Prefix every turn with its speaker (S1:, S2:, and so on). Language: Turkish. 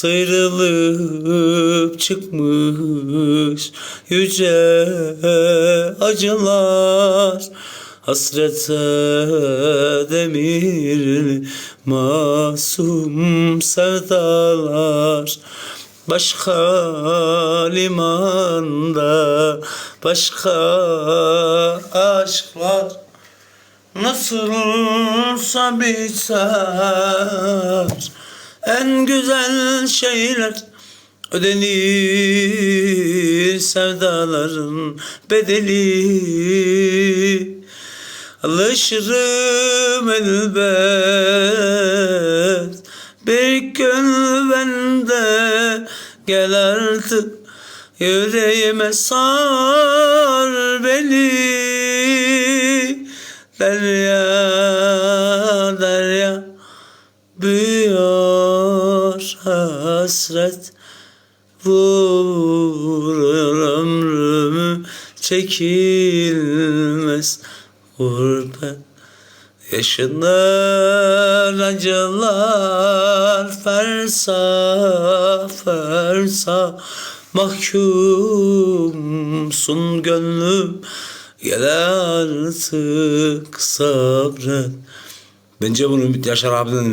S1: Sıyrılıp çıkmış yüce acılar. Hasrete demirli masum sevdalar Başka limanda başka aşklar. Nasılsa biter En güzel şeyler Ödenir sevdaların bedeli. Alışırım elbet Bir gün bende Gel artık yüreğime sar beni. Derya derya büyüyor hasret Vurur ömrümü çekilmez gurbet. Yaşanır acılar fersa fersa. Mahkumsun gönlüm Gel artık sabret. Bence bunu Yaşar abiden